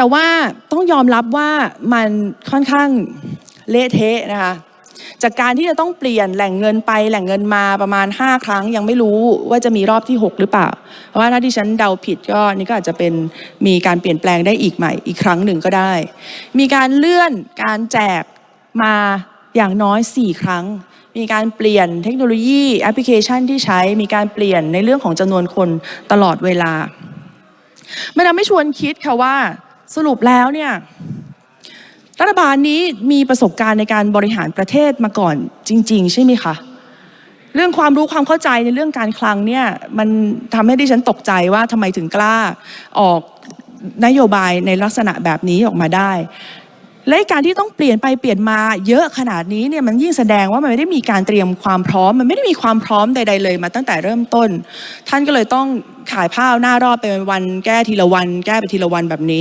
แต่ว่าต้องยอมรับว่ามันค่อนข้างเละเทะนะคะจากการที่จะต้องเปลี่ยนแหล่งเงินไปแหล่งเงินมาประมาณ 5 ครั้งยังไม่รู้ว่าจะมีรอบที่ 6 หรือเปล่า เพราะว่าถ้าที่ฉันเดาผิดก็นี่ก็อาจจะเป็นมีการเปลี่ยนแปลงได้อีกใหม่อีกครั้งหนึ่งก็ได้ มีการเลื่อนการแจกมาอย่างน้อย 4 ครั้ง มีการเปลี่ยนเทคโนโลยีแอปพลิเคชันที่ใช้มีการเปลี่ยนในเรื่องของจำนวนคนตลอดเวลา มันทำให้ชวนคิดค่ะว่า สรุปแล้วเนี่ยรัฐบาลนี้มีประสบการณ์ในการบริหารประเทศมาก่อนจริง ๆ ใช่ไหมคะเรื่องความรู้ความเข้าใจในเรื่องการคลังเนี่ยมันทำให้ดิฉันตกใจว่าทำไมถึงกล้าออกนโยบายในลักษณะแบบนี้ออกมาได้ และการที่ต้องเปลี่ยนไปเปลี่ยนมาเยอะขนาดนี้เนี่ยมันยิ่งแสดงว่ามันไม่ได้มีการเตรียมความพร้อม มันไม่ได้มีความพร้อมใด ๆ เลยมาตั้งแต่เริ่มต้น ท่านก็เลยต้องขายผ้าเอาหน้ารอดไปวันแก้ทีละวัน แก้ไปทีละวันแบบนี้